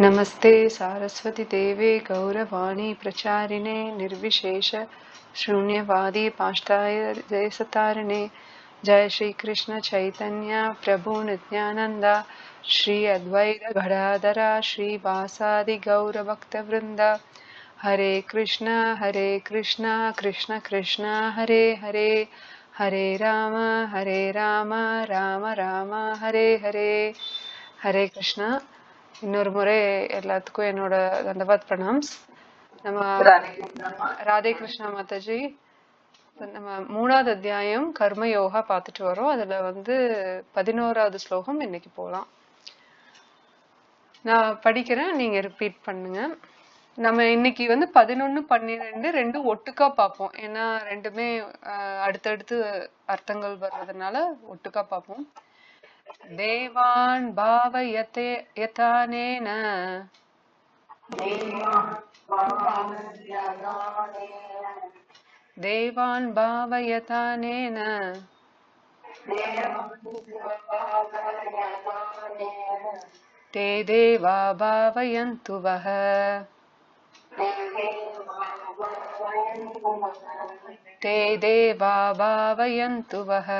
नमस्ते सारस्वतीदेवे गौरवाणी प्रचारिणे निर्विशेष शून्यवादी पाष्टाय जयसतारिणे। जय श्री कृष्ण चैतन्य प्रभु नित्यानंदा श्री अद्वैत गडाधरा, श्री वासादि गौरभक्तवृंद हरे कृष्ण हरे कृष्ण कृष्ण कृष्ण, हरे हरे। हरे राम हरे राम राम राम, हरे हरे। हरे कृष्णा। இன்னொரு முறை எல்லாத்துக்கும் என்னோட தண்டவாத் பிரணாம்ஸ். நம்ம ராதே கிருஷ்ணா மாதாஜி நம்ம மூணாவது அத்தியாயம் கர்ம யோகா பார்த்துட்டு வரோம். அதுல வந்து பதினோராவது ஸ்லோகம் இன்னைக்கு போலாம். நான் படிக்கிறேன் நீங்க ரிப்பீட் பண்ணுங்க. நம்ம இன்னைக்கு வந்து பதினொன்னு பன்னிரெண்டு ரெண்டும் ஒட்டுக்கா பார்ப்போம். ஏன்னா ரெண்டுமே அடுத்தடுத்து அர்த்தங்கள் வர்றதுனால ஒட்டுக்கா பார்ப்போம். देवान् भावयते यथानेन देवान् भावयतानेन ते देवा भावयन्तु वः। ते देवा भावयन्तु वः।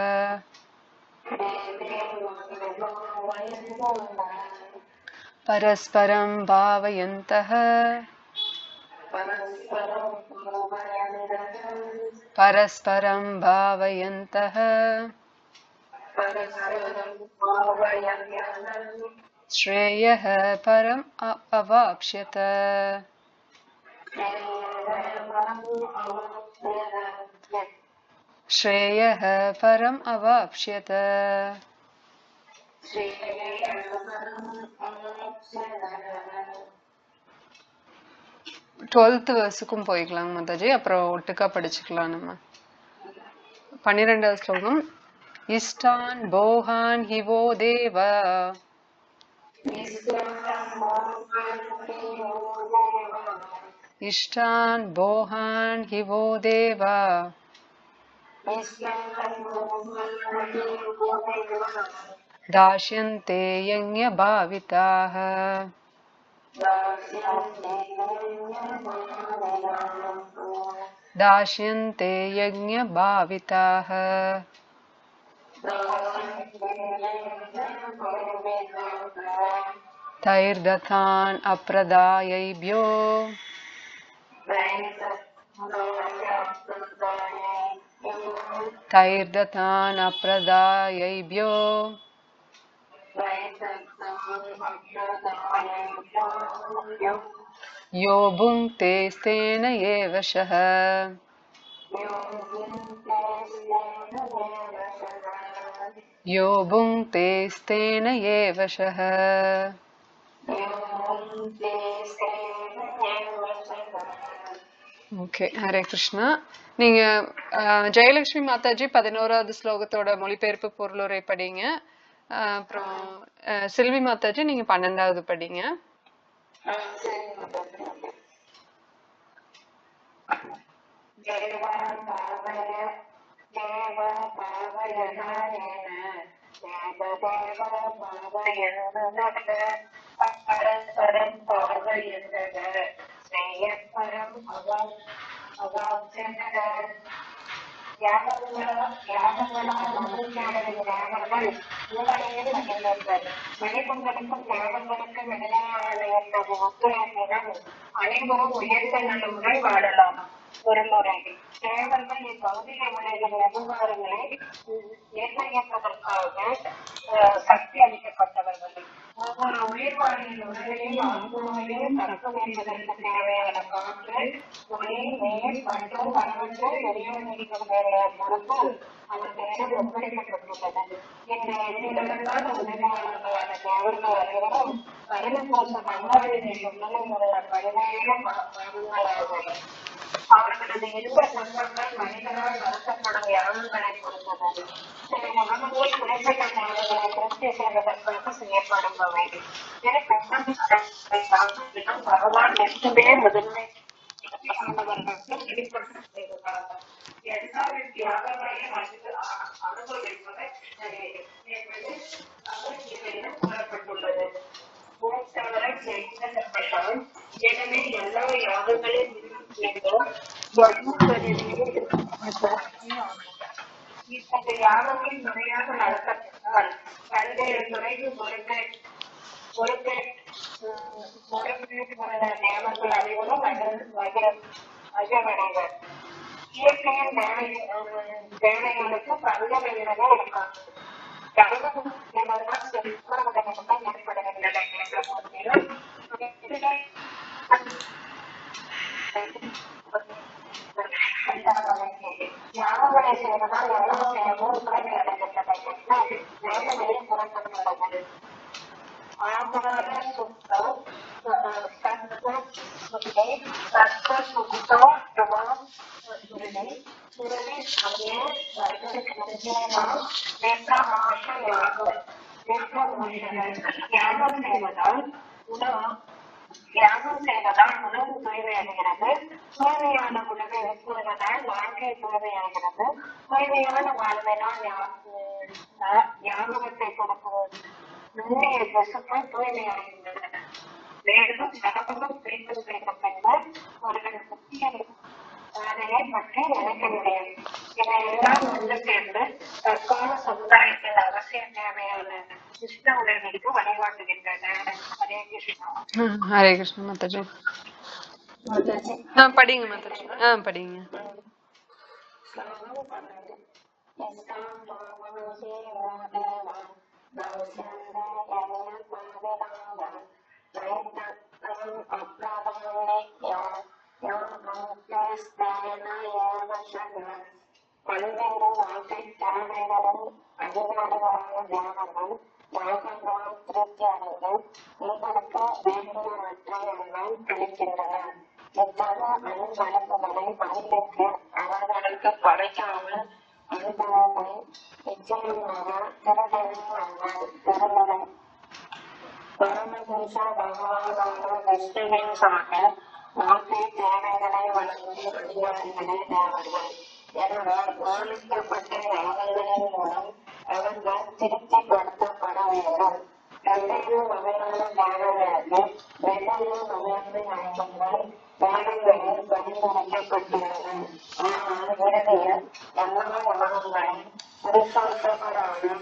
परस्परं भावयन्तः। परस्परं भावयन्तः। श्रेयः परम् अवाप्स्यत। श्रेयः परम् अवाप्स्यत டுவெல்த் வர்ஸுக்கும் போய்க்கலாம் மாதாஜி அப்புறம் ஒட்டுக்கா படிச்சுக்கலாம் நம்ம பன்னிரெண்டாவது ஸ்லோகம் இஷ்டான் போகான் ஹிவோ தேவ इष्टान् बोहान् हि वो देवा दास्यन्ते दास्यन्ते यज्ञभाविताः। तैर्दथान् अप्रदायैभ्यो तैर्दतानप्रदायैभ्यो यो भुङ्क्तेस्तेन एव शः। यो भुङ्क्तेस्तेन एव शः। ஓகே. ஹரே கிருஷ்ணா. நீங்க ஜெயலட்சுமி மாதாஜி பதினோராவது ஸ்லோகத்தோட மொழிபெயர்ப்பு பொருளுரை படிங்க. அப்புறம் செல்வி மாதாஜி நீங்க பன்னெண்டாவது படிங்க. அனைவரும் உயர்ந்த நலமுடன் வாழலாம் ஒரு முறை தேவர்கள் இப்பகுதியில் உள்ள விவகாரங்களை நிர்ணயிப்பதற்காக அஹ், சக்தி அளிக்கப்பட்டவர்கள் ஒவ்வொரு உயிர்வாழியின் உடலையும் அனுபவங்களையும் தக்க வேண்டியதற்கு தேவையான காற்று ஒளி நீர் மற்றும் பலவற்றை வெளியேறிக்கும் வேண்டிய பொறுப்பு அவர்களிடம் ஒப்படைக்கப்பட்டுள்ளது இந்த எண்ணிலடங்காத உதவியாளர்களான தேவர்கள் அனைவரும் கருணப்போச மன்னாரின் உள்ள பல்வேறு அவர்களது இன்ப துன்பங்கள் மனிதனால் நடத்தப்படும் யாகங்களை பொறுத்தது சில முகங்களில் குறிப்பிட்ட தேவைகளை திருப்தி செய்வதற்காக செய்யப்படுபவை பகவான் எப்பவுமே முதன்மை வெளிப்பட்டு எல்லா அனுபவிப்பதை என்பது கூறப்பட்டுள்ளது எனவே எல்லா யாகங்களில் இத்தகைய யாகங்கள் முறையாக நடத்தப்பட்டால் பல்வேறு துறைக்கு பொறுப்பே பொறுப்பே பொறுப்பேற்றுள்ள அனைவரும் மகிழ்வடைவர் இயற்கையின் தேவை தேவைகளுக்கு பல்வேறு இருக்காங்க ஏற்படுகின்றன என்ற போதிலும் செய்வதால் எல்லாம் செய்யவும் சுத்தம் சத்த சுத்தை சத்த சுத்தம் பிரபலம் சுருளி சுருளி சமய யாகம் செய்வதால் உணவு தியாகம் செய்வதால் உணவு தூய்மையடைகிறது தூய்மையான உணவை உட்கொள்வதால் வாழ்க்கை தூய்மையாகிறது தூய்மையான வாழ்வினால் ஞாபகத்தை கொடுக்கும் நுண்ணிய திசுக்கள் தூய்மையடைகின்றன மேலும் ஞாபகம் பிரித்து செய்த பின்பு அவர்கள் முக்கிய பாதையை பற்றி நினைக்க முடியும் இதையெல்லாம் ஒன்று சேர்ந்து தற்கால சமுதாயத்தின் அவசிய தேவையான கிருஷ்ண உணர்வுக்கு வழிகாட்டுகின்றன ஹரே கிருஷ்ணா ம், ஹரே கிருஷ்ண மாதாஜி ஆ படிங்க மாதாஜி ஆ படிங்க பல்வேறு வாழ்க்கை தேவைகளும் அதிகாரிகளான தேவர்கள் யாகங்களால் திருப்தி அடைந்து உங்களுக்கு வேண்டியவற்றை எல்லாம் அளிக்கின்றனர் இத்தகைய அன்பளிப்புகளை மனிதருக்கு அவர்களுக்கு படைக்காமல் அனுபவத்தை நிச்சயமாக திருடெல்லாம் திருமலை பரமபுருஷ பகவானான விஷ்ணுவின் சாக வாழ்க்கை தேவைகளை வழங்கும் அதிகாரிகளே தேவர்கள் எனவே நியமிக்கப்பட்ட யாகங்களின் மூலம் அவர்கள் திருப்திப்படுத்தப்பட வேண்டும் பல்வேறு வகையான வெவ்வேறு வகையான ஆனால் இறுதியில் எல்லா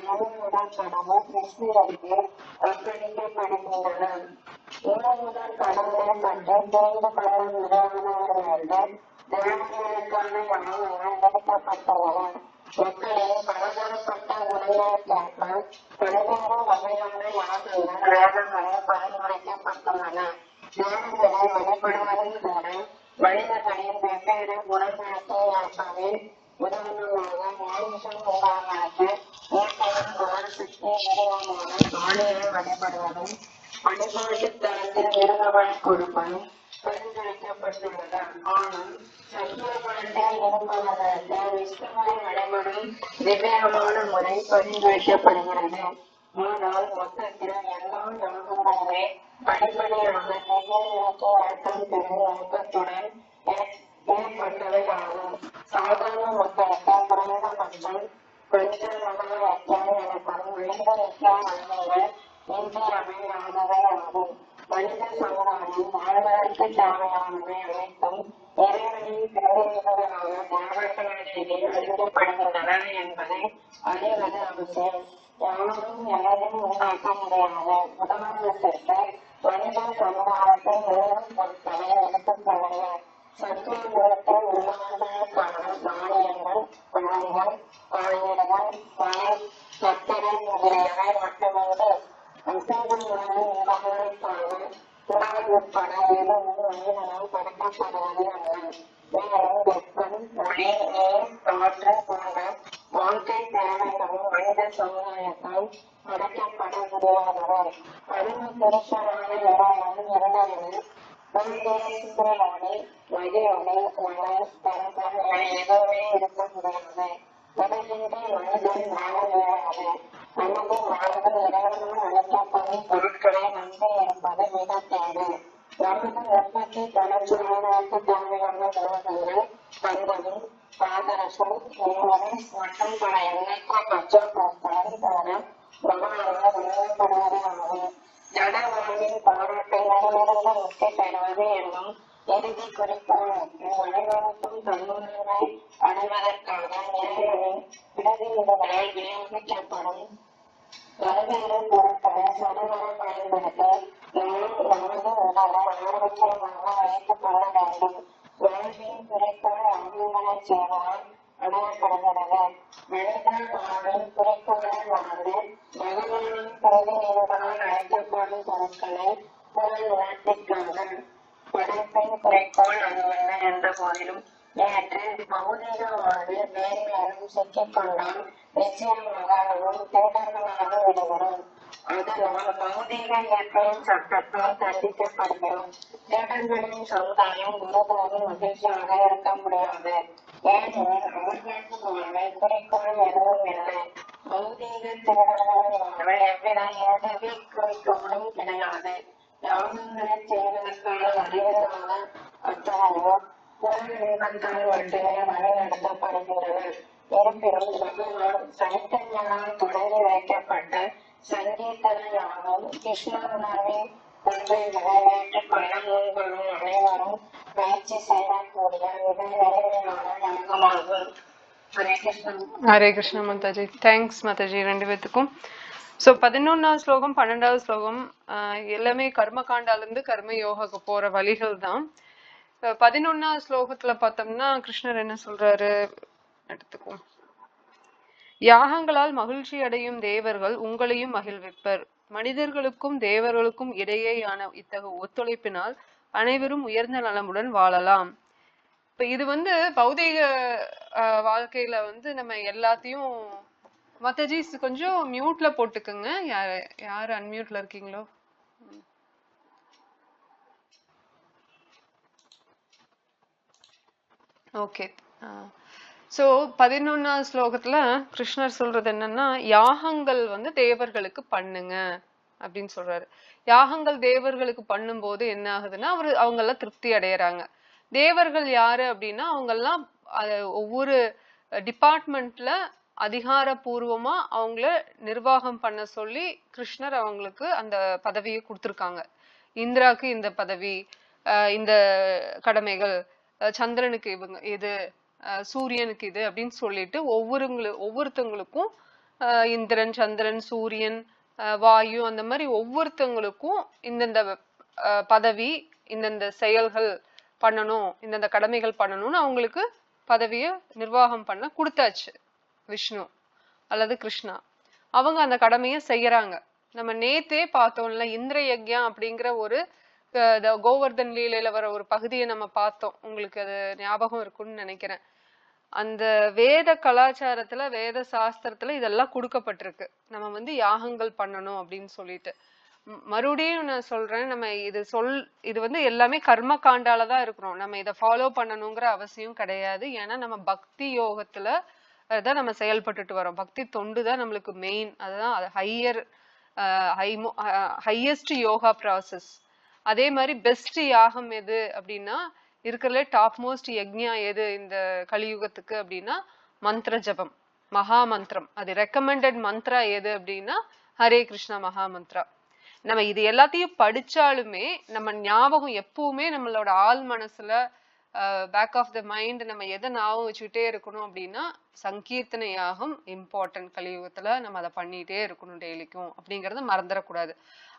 முழுமுதல் கடவுள் கிருஷ்ணருக்கு அர்ப்பணிக்கப்படுகின்றன முழுமுதல் கடவுளை பற்றி தெரிந்து கொள்ள பலதரப்பட்ட பல்வேறு வகையான பரிந்துரைக்கப்பட்டுள்ளன தேவர்களை வழிபடுவதும் கூட மனிதர்களின் வெவ்வேறு குணங்களுக்கு ஏற்பவே உதாரணமாக மாமிசம் உண்டாகிறது இயற்கையின் குணத்துக்கு வழிபடுவதும் தளத்தில் கொடுப்பதும் பரிந்துரைக்கப்பட்டுள்ளது ஆனால் சத்தியகுணத்தில் இருப்பவர்களுக்கு விஷ்ணுவை வழிபடும் விவேகமான முறை பரிந்துரைக்கப்படுகிறது. ஆனால் மொத்தத்தில் எல்லா யாகங்களுமே அடிப்படையாக திவ்யநிலைக்கு அர்த்தம் பெறும் நோக்கத்துடன் ஏற்பட்டவையாகும் சாதாரண மக்களுக்கு குறைந்தபட்சம் பஞ்ச மகாவாக்கியம் எனப்படும் விழுந்த நித்திய நன்மைகள் இன்றியமையாதவை ஆகும். மனித சமுதாயம் வாழ்வதற்கு தேவையானவை அனைத்தும் இறைவனின் பிரதிநிதிகளாக தேவர்களிடையே அறிவிக்கப்படுகின்றன என்பதை அறிவது அவசியம் யாரும் எதையும் உண்டாக்க முடியாது உதாரணத்திற்கு மனித சமுதாயத்தை மேலும் பொருட்களை எடுத்துக் கொள்ளுங்கள் சத்திய குணத்தில் உள்ளவர்களுக்கான தானியங்கள் பழங்கள் காய்கறிகள் பழம் சர்க்கரை முதலியவை மட்டுமின்றி அசைவம் உட்பட எதுவும் மேலும் வெப்பம் ஒளி நீர் காற்று போன்ற வாழ்க்கை தேவைகளும் மனித சமுதாயத்தால் அடைக்கப்பட முடியாதவை பரம புருஷரான இறைவன் இருந்தவர்கள் என எதுவுமே இருக்க முடியாது உலகின்றி மனிதன் வாழ முடியாது நமது இறைவனும் அழைக்கப் அளிக்கப்படும் பொருட்களை நம்பி இருப்பது மிக தேவை நமது உற்பத்தி தொடர்ச்சியாளருக்கு தேவையான உலகங்கள் தங்கம் பாதரசம் உணவு மற்றும் பல எண்ணற்ற பச்சை பொருட்களை தவிர பகவானால் வழங்கப்படுவது ஆகும் ஜட வாழ்வின் பாராட்டுகளிலிருந்து முக்தி பெறுவது என்னும் இறுதி குறிக்கோள் அனைவருக்கும் தன்னுரிமை அடைவதற்காக இறைவனின் பிரதிநிதிகளை விநியோகிக்கப்படும் பல்வேறு பொருட்களை சரிவர நாம் நமது உடலை ஆரோக்கியமாக வைத்துக் கொள்ள வேண்டும் வாழ்வின் குறிக்கோள் செய்வதால் அடையப்படுகிறது மனித வாழ்வின் பிரதிநிதிகளால் அழைக்கப்படும் பொருட்களை புலன் படைப்பின் அதுவல்ல என்ற போதிலும் நேற்று சிக்கிக்கொண்டால் நிச்சயமாக அதுவும் விடுகிறோம் அதனால் பௌதீக இயற்கையின் சட்டத்தால் தண்டிக்கப்படுகிறோம். தேடர்களின் சமுதாயம் குருதோறும் மகிழ்ச்சியாக இருக்க முடியாது. ஏனெனில் அவர்களுக்கு வாழ்வை குறிக்கோள் எதுவும் இல்லை. பௌதீக தேடர்களின் வாழ்வை எவ்வித எதவி குறிக்கோளும் கிடையாது. யாகங்களை செய்வதற்கான அறிவில்லாத அத்தகைய புலநிலைகத்தால் மட்டுமே வழிநடத்தப்படுகின்றனர் இருப்பினும் பகவான் சைத்தன்யனால் தொடங்கி வைக்கப்பட்ட சங்கீதன யாகம் கிருஷ்ண உணர்வின் ஒன்றை நிறைவேற்றிக் கொள்ள முன்வரும் அனைவரும் பயிற்சி செய்யக்கூடிய மிக எளிமையான யாகமாகும் ஹரே கிருஷ்ணன் ஹரே கிருஷ்ண மாதாஜி தேங்க்ஸ் மாதாஜி ரெண்டு பேத்துக்கும் ஸோ பதினொன்னாவது ஸ்லோகம் பன்னெண்டாவது ஸ்லோகம் எல்லாமே கர்மகாண்டால இருந்து கர்ம யோகாக்கு போற வழிகள் தான் பதினொன்னாவது ஸ்லோகத்துல பார்த்தோம்னா கிருஷ்ணர் என்ன சொல்றாரு? எடுத்துக்குவோம். யாகங்களால் மகிழ்ச்சி அடையும் தேவர்கள் உங்களையும் மகிழ்விப்பர். மனிதர்களுக்கும் தேவர்களுக்கும் இடையேயான இத்தகைய ஒத்துழைப்பினால் அனைவரும் உயர்ந்த நலமுடன் வாழலாம். இப்ப இது வந்து பௌதீக வாழ்க்கையில வந்து நம்ம எல்லாத்தையும் மத்தஜி கொஞ்சம் மியூட்ல போட்டுக்கோங்க. யாரு யாரு அன்மியூட்ல இருக்கீங்களோ? ஓகே சோ பதினொன்னாவது ஸ்லோகத்துல கிருஷ்ணர் சொல்றது என்னன்னா யாகங்கள் வந்து தேவர்களுக்கு பண்ணுங்க அப்படின்னு சொல்றாரு. யாகங்கள் தேவர்களுக்கு பண்ணும்போது என்ன ஆகுதுன்னா அவர் அவங்க எல்லாம் திருப்தி அடையிறாங்க. தேவர்கள் யாரு அப்படின்னா அவங்க எல்லாம் ஒவ்வொரு டிபார்ட்மெண்ட்ல அதிகாரபூர்வமா அவங்கள நிர்வாகம் பண்ண சொல்லி கிருஷ்ணர் அவங்களுக்கு அந்த பதவியை கொடுத்துருக்காங்க. இந்திராக்கு இந்த பதவி இந்த கடமைகள் சந்திரனுக்கு இவங்க இது சூரியனுக்கு இது அப்படின்னு சொல்லிட்டு ஒவ்வொருங்களு ஒவ்வொருத்தவங்களுக்கும் இந்திரன் சந்திரன் சூரியன் வாயு அந்த மாதிரி ஒவ்வொருத்தவங்களுக்கும் இந்தந்த பதவி இந்தந்த செயல்கள் பண்ணணும் இந்தந்த கடமைகள் பண்ணணும்னு அவங்களுக்கு பதவியை நிர்வாகம் பண்ண கொடுத்தாச்சு. விஷ்ணு அல்லது கிருஷ்ணா. அவங்க அந்த கடமையை செய்யறாங்க. நம்ம நேத்தே பார்த்தோம்ல இந்திர யக்ஞம் அப்படிங்கிற ஒரு கோவர்தன் லீலையில வர ஒரு பகுதியை நம்ம பார்த்தோம். உங்களுக்கு அது ஞாபகம் இருக்கும்னு நினைக்கிறேன். அந்த வேத கலாச்சாரத்துல வேத சாஸ்திரத்துல இதெல்லாம் கொடுக்கப்பட்டிருக்கு. நம்ம வந்து யாகங்கள் பண்ணணும் அப்படின்னு சொல்லிட்டு. மறுபடியும் நான் சொல்றேன் நம்ம இது சொல் இது வந்து எல்லாமே கர்ம காண்டால தான் இருக்கிறோம். நம்ம இதை ஃபாலோ பண்ணணுங்கிற அவசியம் கிடையாது. ஏன்னா நம்ம பக்தி யோகத்துல தான் நம்ம செயல்பட்டுட்டு வரோம் பக்தி தொண்டு தான் நம்மளுக்கு மெயின் அதுதான் அது ஹையர் ஹையஸ்ட் யோகா ப்ராசஸ் அதே மாதிரி பெஸ்ட் யாகம் எது அப்படின்னா இருக்கிறதுல டாப் மோஸ்ட் யக்ஞா எது இந்த கலியுகத்துக்கு அப்படின்னா மந்திர ஜபம் மகா மந்திரம். அது ரெக்கமெண்டட் மந்த்ரா எது அப்படின்னா ஹரே கிருஷ்ணா மகா மந்த்ரா. நம்ம இது எல்லாத்தையும் படிச்சாலுமே நம்ம ஞாபகம் எப்பவுமே நம்மளோட ஆள் மனசுல பேக் ஆஃப் த மைண்ட் நம்ம எதை ஞாபகம் வச்சுக்கிட்டே இருக்கணும் அப்படின்னா சங்கீர்த்தனை யாகம் இம்பார்ட்டன்ட் கலியுகத்தில் நம்ம அதை பண்ணிகிட்டே இருக்கணும் டெய்லிக்கும் அப்படிங்கிறத மறந்துடக்கூடாது.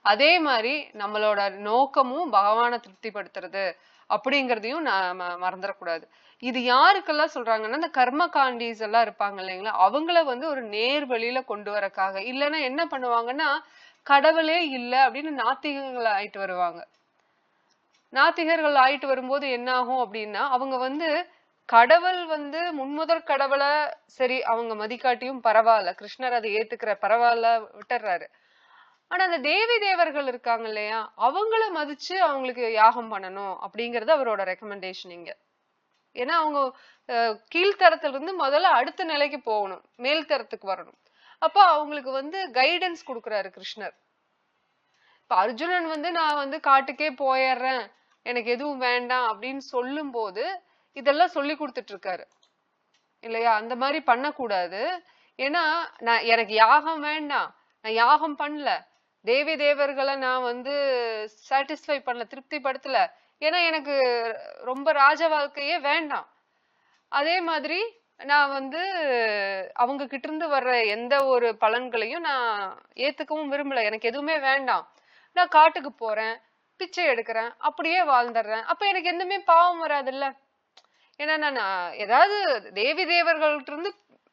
அதே மாதிரி நம்மளோட நோக்கமும் பகவானை திருப்திப்படுத்துறது அப்படிங்கிறதையும் நாம மறந்துடக்கூடாது. இது யாருக்கெல்லாம் சொல்றாங்கன்னா இந்த கர்ம காண்டிஸ் எல்லாம் இருப்பாங்க இல்லைங்களா? அவங்கள வந்து ஒரு நேர் வழியில கொண்டு வரக்காக இல்லைன்னா என்ன பண்ணுவாங்கன்னா கடவுளே இல்லை அப்படின்னு நாத்திகங்கள் ஆயிட்டு வருவாங்க. நாத்திகர்கள் ஆயிட்டு வரும்போது என்ன ஆகும் அப்படின்னா அவங்க வந்து கடவுள் வந்து முன்முதற் கடவுளை சரி அவங்க மதிக்காட்டியும் பரவாயில்ல. கிருஷ்ணர் அதை ஏத்துக்கிற பரவாயில்ல விட்டுறாரு. ஆனா அந்த தேவி தேவர்கள் இருக்காங்க இல்லையா அவங்கள மதிச்சு அவங்களுக்கு யாகம் பண்ணணும் அப்படிங்கறது அவரோட ரெக்கமெண்டேஷன் இங்க. ஏன்னா அவங்க அஹ், கீழ்த்தரத்துல இருந்து முதல்ல அடுத்த நிலைக்கு போகணும் மேல் தரத்துக்கு வரணும். அப்போ அவங்களுக்கு வந்து கைடன்ஸ் கொடுக்குறாரு கிருஷ்ணர். இப்ப அர்ஜுனன் வந்து நான் வந்து காட்டுக்கே போயிடுறேன். எனக்கு எதுவும் வேண்டாம் அப்படின்னு சொல்லும்போது இதெல்லாம் சொல்லி கொடுத்துட்டு இருக்காரு இல்லையா? அந்த மாதிரி பண்ணக்கூடாது. ஏன்னா நான் எனக்கு யாகம் வேண்டாம். நான் யாகம் பண்ணல. தேவி தேவர்களை நான் வந்து சாட்டிஸ்ஃபை பண்ணல திருப்திப்படுத்தல. ஏன்னா எனக்கு ரொம்ப ராஜ வாழ்க்கையே வேண்டாம். அதே மாதிரி நான் வந்து அவங்க கிட்ட இருந்து வர்ற எந்த ஒரு பலன்களையும் நான் ஏத்துக்கவும் விரும்பல. எனக்கு எதுவுமே வேண்டாம். நான் காட்டுக்கு போறேன். பிச்சை எடுக்கிறேன் அப்படியே வாழ்ந்துடுறேன். அப்ப எனக்கு எதுவுமே பாவம் வராதுல்ல? ஏன்னா நான் ஏதாவது தேவி தேவர்கள்ட்ட இருந்து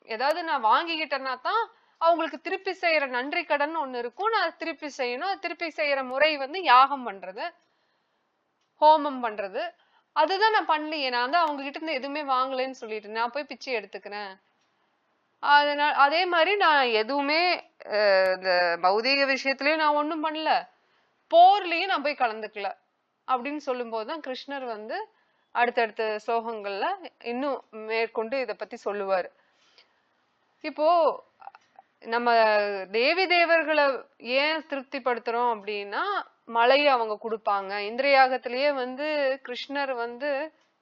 ஏதாவது நான் வாங்கிக்கிட்டேன்னா தான் அவங்களுக்கு திருப்பி செய்யற நன்றி கடன் ஒண்ணு இருக்கும். நான் திருப்பி செய்யணும். திருப்பி செய்யற முறை வந்து யாகம் பண்றது ஹோமம் பண்றது. அதுதான் நான் பண்ணலையே. நான் வந்து அவங்க கிட்ட இருந்து எதுவுமே வாங்கலைன்னு சொல்லிட்டு நான் போய் பிச்சை எடுத்துக்கிறேன். அதனால அதே மாதிரி நான் எதுவுமே அஹ், இந்த பௌதீக விஷயத்துலயும் நான் ஒண்ணும் பண்ணல. போர்லயும் நான் போய் கலந்துக்கல. அப்படின்னு சொல்லும்போது தான் கிருஷ்ணர் வந்து அடுத்தடுத்த ஸ்லோகங்கள்ல இன்னும் மேற்கொண்டு இதை பத்தி சொல்லுவார். இப்போ நம்ம தேவி தேவர்களை ஏன் திருப்திப்படுத்துறோம் அப்படின்னா மழையை அவங்க கொடுப்பாங்க. இந்திரயாகத்திலேயே வந்து கிருஷ்ணர் வந்து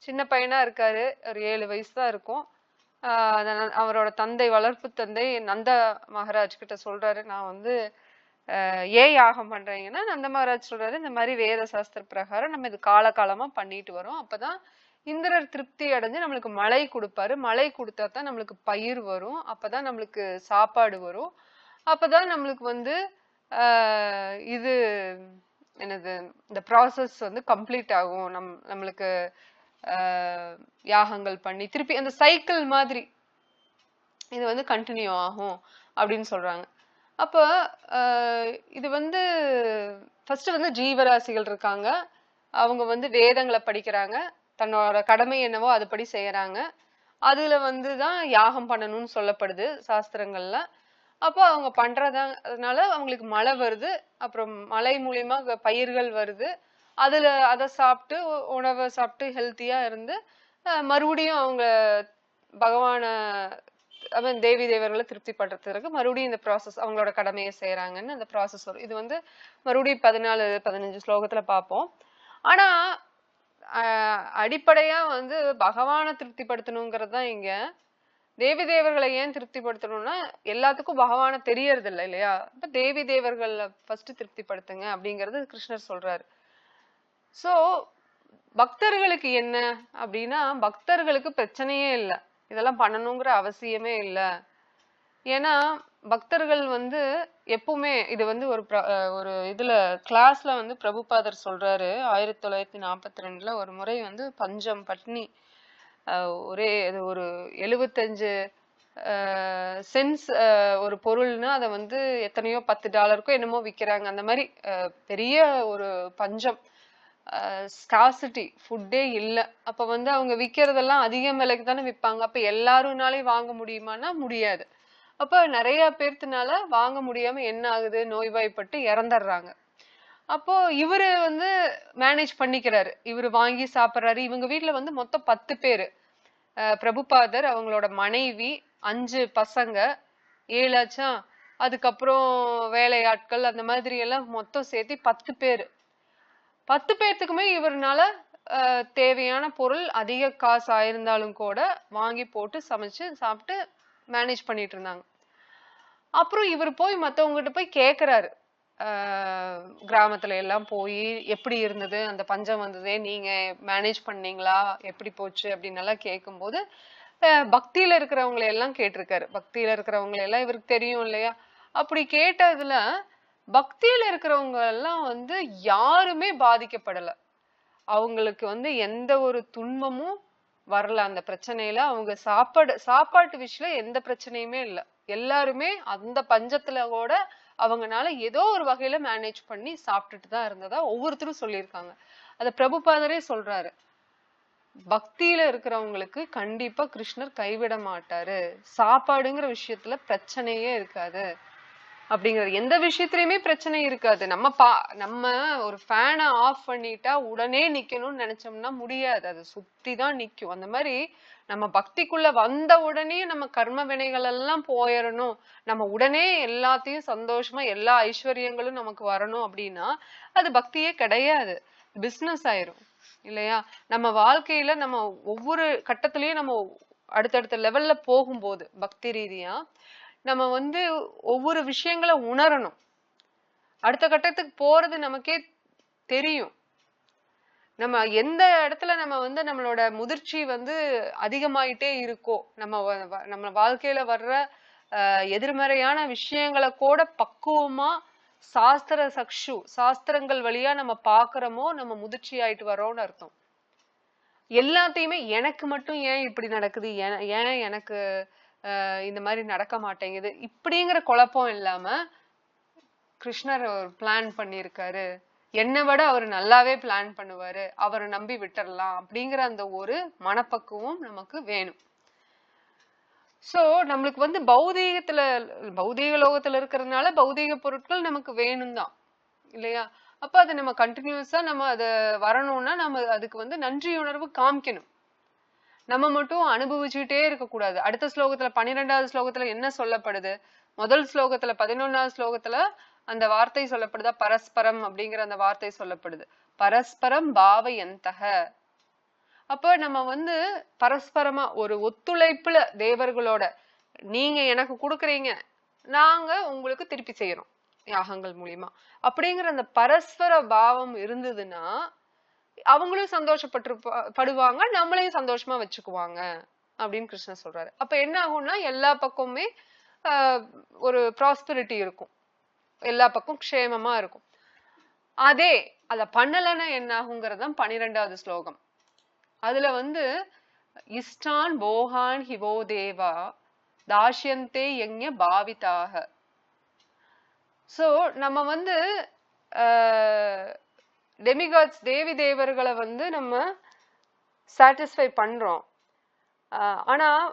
சின்ன பையனா இருக்காரு. ஒரு ஏழு வயசு தான் இருக்கும். அவரோட தந்தை வளர்ப்பு தந்தை நந்த மகாராஜ் கிட்ட சொல்றாரு. நான் வந்து ஏன் யாகம் பண்றீங்கன்னா நந்த மகாராஜ் சொல்றாரு இந்த மாதிரி வேத சாஸ்திர பிரகாரம் நம்ம இது காலகாலமா பண்ணிட்டு வரோம். அப்பதான் இந்திரர் திருப்தி அடைஞ்சு நம்மளுக்கு மழை கொடுப்பாரு. மழை கொடுத்தா தான் நம்மளுக்கு பயிர் வரும். அப்பதான் நம்மளுக்கு சாப்பாடு வரும். அப்பதான் நம்மளுக்கு வந்து இது என்னது இந்த ப்ராசஸ் வந்து கம்ப்ளீட் ஆகும். நம் நம்மளுக்கு யாகங்கள் பண்ணி திருப்பி அந்த சைக்கிள் மாதிரி இது வந்து கண்டினியூ ஆகும் அப்படின்னு சொல்றாங்க. அப்போ இது வந்து ஃபர்ஸ்ட் வந்து ஜீவராசிகள் இருக்காங்க. அவங்க வந்து வேதங்களை படிக்கிறாங்க. தன்னோட கடமை என்னவோ அதுபடி செய்யறாங்க. அதுல வந்து தான் யாகம் பண்ணணும்னு சொல்லப்படுது சாஸ்திரங்கள்ல. அப்போ அவங்க பண்றதுனால அவங்களுக்கு மழை வருது. அப்புறம் மழை மூலியமா பயிர்கள் வருது. அதுல அதை சாப்பிட்டு உணவை சாப்பிட்டு ஹெல்த்தியா இருந்து மறுபடியும் அவங்க பகவான மீன் தேவி தேவர்களை திருப்தி படுறதுக்கு மறுபடியும் இந்த ப்ராசஸ் அவங்களோட கடமையை செய்யறாங்கன்னு அந்த ப்ராசஸ் வரும். இது வந்து மறுபடியும் பதினாலு பதினஞ்சு ஸ்லோகத்துல பார்ப்போம். ஆனா அடிப்படையாக அடிப்படையா வந்து பகவானை திருப்திப்படுத்தணுங்கிறது தான் இங்க. தேவி தேவர்களை ஏன் திருப்திப்படுத்தணும்னா எல்லாத்துக்கும் பகவானை தெரியறது இல்லை இல்லையா? இப்ப தேவி தேவர்களை ஃபர்ஸ்ட் திருப்திப்படுத்துங்க அப்படிங்கறது கிருஷ்ணர் சொல்றாரு. சோ பக்தர்களுக்கு என்ன அப்படின்னா பக்தர்களுக்கு பிரச்சனையே இல்லை. இதெல்லாம் பண்ணணுங்கிற அவசியமே இல்லை. ஏன்னா பக்தர்கள் வந்து எப்பவுமே இது வந்து ஒரு ஒரு இதுல கிளாஸ்ல வந்து பிரபுபாதர் சொல்றாரு. ஆயிரத்தி தொள்ளாயிரத்தி நாற்பத்தி ரெண்டுல ஒரு முறை வந்து பஞ்சம் பட்னி ஒரே இது ஒரு எழுபத்தஞ்சு சென்ஸ் ஒரு பொருள்னா அதை வந்து எத்தனையோ பத்து டாலருக்கோ என்னமோ விற்கிறாங்க அந்த மாதிரி பெரிய ஒரு பஞ்சம். ஸ்காசிட்டி ஃபுட்டே இல்லை. அப்போ வந்து அவங்க விற்கிறதெல்லாம் அதிக விலைக்கு தானே விற்பாங்க அப்போ எல்லாருனாலையும் வாங்க முடியுமான்னா முடியாது. அப்போ நிறைய பேர்த்துனால வாங்க முடியாம என்ன ஆகுது? நோய்வாய்ப்பட்டு இறந்துடுறாங்க. அப்போ இவரு வந்து மேனேஜ் பண்ணிக்கிறாரு. இவர் வாங்கி சாப்பிட்றாரு. இவங்க வீட்டில் வந்து மொத்தம் பத்து பேர். பிரபுபாதர் அவங்களோட மனைவி அஞ்சு பசங்க ஏழாச்சா அதுக்கப்புறம் வேலையாட்கள் அந்த மாதிரி எல்லாம் மொத்தம் சேர்த்து பத்து பேர். பத்து பேர்த்துக்குமே இவர்னால தேவையான பொருள் அதிக காசு ஆயிருந்தாலும் கூட வாங்கி போட்டு சமைச்சு சாப்பிட்டு மேனேஜ் பண்ணிட்டு இருந்தாங்க. அப்புறம் இவர் போய் மற்றவங்ககிட்ட போய் கேட்குறாரு கிராமத்துல எல்லாம் போய் எப்படி இருந்தது? அந்த பஞ்சம் வந்ததே நீங்க மேனேஜ் பண்ணீங்களா? எப்படி போச்சு? அப்படின்னு எல்லாம் கேட்கும்போது ஆஹ் பக்தியில இருக்கிறவங்களை எல்லாம் கேட்டிருக்காரு. பக்தியில இருக்கிறவங்களை எல்லாம் இவருக்கு தெரியும் இல்லையா? அப்படி கேட்டதுல பக்தியில இருக்கிறவங்க எல்லாம் வந்து யாருமே பாதிக்கப்படலை. அவங்களுக்கு வந்து எந்த ஒரு துன்பமும் வரல. அந்த பிரச்சனையில அவங்க சாப்பாடு சாப்பாட்டு விஷயத்துல எந்த பிரச்சனையுமே இல்லை. எல்லாருமே அந்த பஞ்சத்துல கூட அவங்கனால ஏதோ ஒரு வகையில மேனேஜ் பண்ணி சாப்பிட்டுட்டு தான் இருந்ததா ஒவ்வொருத்தரும் சொல்லியிருக்காங்க. அத பிரபுபாதரே சொல்றாரு. பக்தியில இருக்கிறவங்களுக்கு கண்டிப்பா கிருஷ்ணர் கைவிட மாட்டாரு. சாப்பாடுங்கிற விஷயத்துல பிரச்சனையே இருக்காது. அப்படிங்கிறது. எந்த விஷயத்திலயுமே பிரச்சனை இருக்காது. நம்ம பா நம்ம ஒரு ஃபேனை ஆஃப் பண்ணிட்டா உடனே நிக்கணும்னு நினைச்சோம்னா முடியாது. அது சுத்தி தான் நிக்கும். அந்த மாதிரி நம்ம பக்திக்குள்ள வந்த உடனே நம்ம கர்ம வினைகள் எல்லாம் போயிடணும் நம்ம உடனே எல்லாத்தையும் சந்தோஷமா எல்லா ஐஸ்வர்யங்களும் நமக்கு வரணும் அப்படின்னா அது பக்தியே கிடையாது. பிசினஸ் ஆயிரும். இல்லையா? நம்ம வாழ்க்கையில நம்ம ஒவ்வொரு கட்டத்திலயும் நம்ம அடுத்தடுத்த லெவல்ல போகும்போது பக்தி ரீதியா நம்ம வந்து ஒவ்வொரு விஷயங்களை உணரணும். அடுத்த கட்டத்துக்கு போறது நமக்கே தெரியும். நம்ம எந்த இடத்துல நம்ம வந்து நம்மளோட முதிர்ச்சி வந்து அதிகமாயிட்டே இருக்கோ நம்ம வ- வ- நம்ம வாழ்க்கையில வர்ற அஹ், எதிர்மறையான விஷயங்களை கூட பக்குவமா சாஸ்திர சக்ஷு சாஸ்திரங்கள் வழியா நம்ம பாக்குறோமோ நம்ம முதிர்ச்சி ஆயிட்டு வரோம்னு அர்த்தம். எல்லாத்தையுமே எனக்கு மட்டும் ஏன் இப்படி நடக்குது? ஏன் ஏன் எனக்கு இந்த மாதிரி நடக்க மாட்டேங்குது. இப்படிங்கிற குழப்பம் இல்லாம கிருஷ்ணர் பிளான் பண்ணியிருக்காரு. என்னை விட அவர் நல்லாவே பிளான் பண்ணுவாரு. அவரை நம்பி விட்டுறலாம் அப்படிங்கிற அந்த ஒரு மனப்பக்குவம் நமக்கு வேணும். சோ நம்மளுக்கு வந்து பௌதீகத்துல பௌதீக லோகத்துல இருக்கிறதுனால பௌதீக பொருட்கள் நமக்கு வேணும் தான். இல்லையா? அப்ப அதை நம்ம கண்டினியூஸா நம்ம அதை வரணும்னா நம்ம அதுக்கு வந்து நன்றி உணர்வு காமிக்கணும். நம்ம மட்டும் அனுபவிச்சுட்டே இருக்கக்கூடாது. அடுத்த ஸ்லோகத்துல பன்னிரெண்டாவது ஸ்லோகத்துல என்ன சொல்லப்படுது? முதல் ஸ்லோகத்துல பதினொன்னாவது ஸ்லோகத்துல அந்த வார்த்தை சொல்லப்படுதா? பரஸ்பரம் அப்படிங்கிற அந்த வார்த்தை சொல்லப்படுது. பரஸ்பரம் பாவயந்தக. அப்ப நம்ம வந்து பரஸ்பரமா ஒரு ஒத்துழைப்புல தேவர்களோட நீங்க எனக்கு கொடுக்குறீங்க நாங்க உங்களுக்கு திருப்பி செய்யறோம் யாகங்கள் மூலியமா. அப்படிங்கிற அந்த பரஸ்பர பாவம் இருந்ததுன்னா அவங்களும் சந்தோஷப்பட்டு படுவாங்க நம்மளையும் சந்தோஷமா வச்சுக்குவாங்க அப்படின்னு கிருஷ்ணர் சொல்றாரு. அப்ப என்ன ஆகும்னா எல்லா பக்கமுமே ஆஹ், ஒரு ப்ராஸ்பரிட்டி இருக்கும். எல்லா பக்கம் க்ஷேமமா இருக்கும். அதே அத பண்ணலன்னா என்ன ஆகுங்கிறது தான் பனிரெண்டாவது ஸ்லோகம். அதுல வந்து இஷ்டான் போகான் ஹிவோ தேவா தாஷ்யந்தே எங்க பாவிதாக. சோ நம்ம வந்து டெமிகாட்ஸ் தேவி தேவர்களை வந்து நம்ம சாட்டிஸ்ஃபை பண்ணுறோம் ஆனால்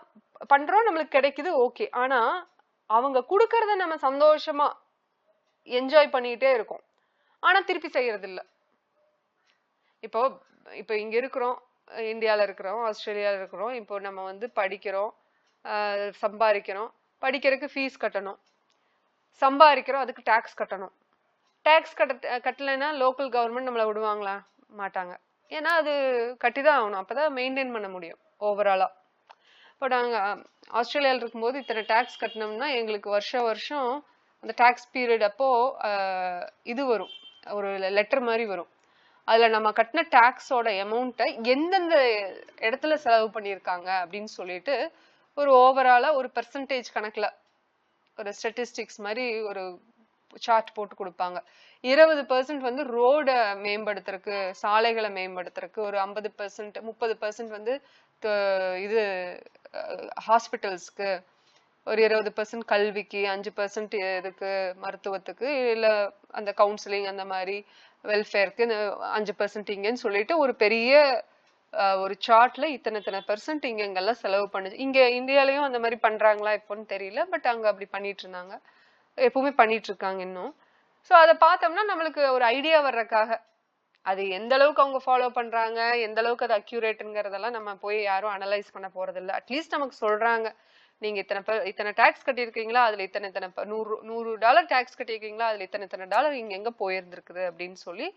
பண்ணுறோம் நம்மளுக்கு கிடைக்குது ஓகே ஆனால் அவங்க கொடுக்கறத நம்ம சந்தோஷமாக என்ஜாய் பண்ணிக்கிட்டே இருக்கோம். ஆனால் திருப்பி செய்கிறதில்ல இப்போ இப்போ இங்கே இருக்கிறோம் இந்தியாவில் இருக்கிறோம் ஆஸ்திரேலியாவில் இருக்கிறோம். இப்போ நம்ம வந்து படிக்கிறோம் சம்பாதிக்கிறோம். படிக்கிறதுக்கு ஃபீஸ் கட்டணும். சம்பாதிக்கிறோம் அதுக்கு டேக்ஸ் கட்டணும். டேக்ஸ் கட்ட கட்டலைன்னா லோக்கல் கவர்மெண்ட் நம்மளை விடுவாங்களா? மாட்டாங்க. ஏன்னா அது கட்டி தான் ஆகணும். அப்போ தான் மெயின்டைன் பண்ண முடியும் ஓவராலாக இப்போ நாங்கள் ஆஸ்திரேலியாவில் இருக்கும்போது இத்தனை டேக்ஸ் கட்டினோம்னா எங்களுக்கு வருஷம் வருஷம் அந்த டேக்ஸ் பீரியட் அப்போது இது வரும். ஒரு லெட்டர் மாதிரி வரும். அதில் நம்ம கட்டின டேக்ஸோட அமௌண்ட்டை எந்தெந்த இடத்துல செலவு பண்ணியிருக்காங்க அப்படின்னு சொல்லிட்டு ஒரு ஓவராலாக ஒரு பெர்சன்டேஜ் கணக்கில் ஒரு ஸ்டட்டிஸ்டிக்ஸ் மாதிரி ஒரு சார்ட் போட்டு கொடுப்பாங்க. இருபது பர்சன்ட் வந்து ரோடை மேம்படுத்துறதுக்கு சாலைகளை மேம்படுத்துறதுக்கு ஒரு ஐம்பது பெர்சன்ட் முப்பது பெர்சன்ட் வந்து இது ஹாஸ்பிட்டல்ஸ்க்கு ஒரு இருபது பர்சன்ட் கல்விக்கு அஞ்சு பெர்சன்ட் இதுக்கு மருத்துவத்துக்கு இல்லை அந்த கவுன்சிலிங் அந்த மாதிரி வெல்ஃபேருக்கு அஞ்சு பெர்சன்ட் இங்கேன்னு சொல்லிட்டு ஒரு பெரிய ஒரு சார்ட்ல இத்தனை இத்தனை பெர்சன்ட் இங்க இங்கெல்லாம் செலவு பண்ணுது இங்க இந்தியாலயும் அந்த மாதிரி பண்றாங்களா இப்போன்னு தெரியல பட் அங்க அப்படி பண்ணிட்டு இருந்தாங்க. எப்பவுமே பண்ணிட்டு இருக்காங்க இன்னும். ஸோ அதை பார்த்தோம்னா நம்மளுக்கு ஒரு ஐடியா வர்றதுக்காக. அது எந்த அளவுக்கு அவங்க ஃபாலோ பண்றாங்க எந்த அளவுக்கு அது அக்யூரேட்டுங்கிறதெல்லாம் நம்ம போய் யாரும் அனலைஸ் பண்ண போறது அட்லீஸ்ட் நமக்கு சொல்றாங்க. நீங்க இத்தனை இத்தனை டாக்ஸ் கட்டியிருக்கீங்களா? அதுல இத்தனை இத்தனை நூறு நூறு டாலர் டாக்ஸ் கட்டியிருக்கீங்களா? அதுல இத்தனை இத்தனை டாலர் இங்க எங்க போயிருந்திருக்குது? அப்படின்னு சொல்லி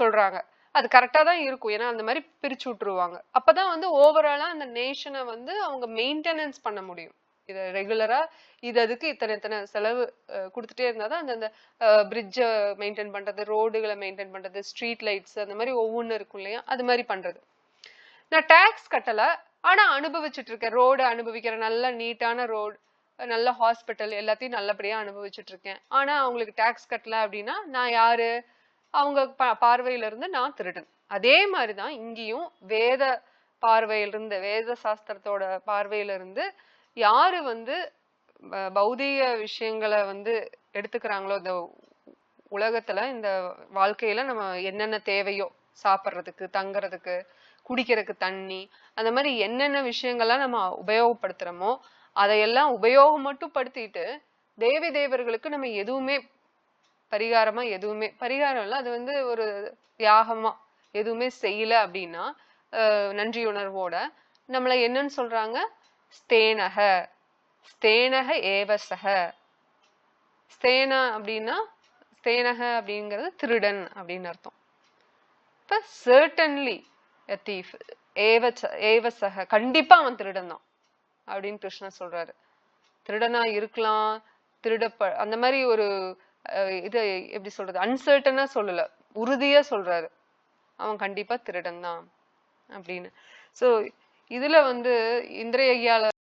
சொல்றாங்க. அது கரெக்டாக தான் இருக்கும். ஏன்னா அந்த மாதிரி பிரிச்சு விட்டுருவாங்க. அப்பதான் வந்து ஓவராலாக அந்த நேஷனை வந்து அவங்க மெயின்டெனன்ஸ் பண்ண முடியும். இதை ரெகுலராக இது அதுக்கு இத்தனை இத்தனை செலவு கொடுத்துட்டே இருந்தால் தான் அந்த பிரிட்ஜை மெயின்டைன் பண்றது ரோடுகளை மெயின்டைன் பண்றது ஸ்ட்ரீட் லைட்ஸ் அந்த மாதிரி ஒவ்வொன்று இருக்கும் இல்லையா? அது மாதிரி பண்றது. நான் டேக்ஸ் கட்டல ஆனால் அனுபவிச்சுட்டு இருக்கேன். ரோடு அனுபவிக்கிற நல்ல நீட்டான ரோடு நல்ல ஹாஸ்பிட்டல் எல்லாத்தையும் நல்லபடியாக அனுபவிச்சுட்டு இருக்கேன். ஆனால் அவங்களுக்கு டேக்ஸ் கட்டல அப்படின்னா நான் யார்? அவங்க பா- பார்வையிலிருந்து நான் திருடன். அதே மாதிரி தான் இங்கேயும் வேத பார்வையிலிருந்து வேத சாஸ்திரத்தோட பார்வையிலிருந்து யாரு வந்து ப- பௌதீக விஷயங்களை வந்து எடுத்துக்கிறாங்களோ இந்த உலகத்துல இந்த வாழ்க்கையில நம்ம என்னென்ன தேவையோ சாப்பிட்றதுக்கு தங்குறதுக்கு குடிக்கிறதுக்கு தண்ணி அந்த மாதிரி என்னென்ன விஷயங்கள்லாம் நம்ம உபயோகப்படுத்துறோமோ அதையெல்லாம் உபயோகம் மட்டும் படுத்திட்டு தேவி தேவர்களுக்கு நம்ம எதுவுமே பரிகாரமா எதுவுமே பரிகாரம் இல்லை அது வந்து ஒரு தியாகமா எதுவுமே செய்யல அப்படின்னா நன்றி நன்றியுணர்வோட நம்மளை என்னன்னு சொல்றாங்க? ஸ்தேனக ஸ்தேனக ஏவசக ஸ்தேனா அப்படின்னா ஸ்தேனக அப்படிங்கிறது திருடன் அப்படின்னு அர்த்தம். இப்போ சர்டன்லி தீஃப் ஏவச்ச ஏவசக கண்டிப்பா அவன் திருடன் தான் அப்படின்னு கிருஷ்ணன் சொல்றாரு. திருடனா இருக்கலாம் திருடப்ப அந்த மாதிரி ஒரு இது எப்படி சொல்றது? அன்சர்டனா சொல்லல உறுதியா சொல்றாரு. அவன் கண்டிப்பா திருடன் தான் அப்படின்னு. சோ இதுல வந்து இந்திரயால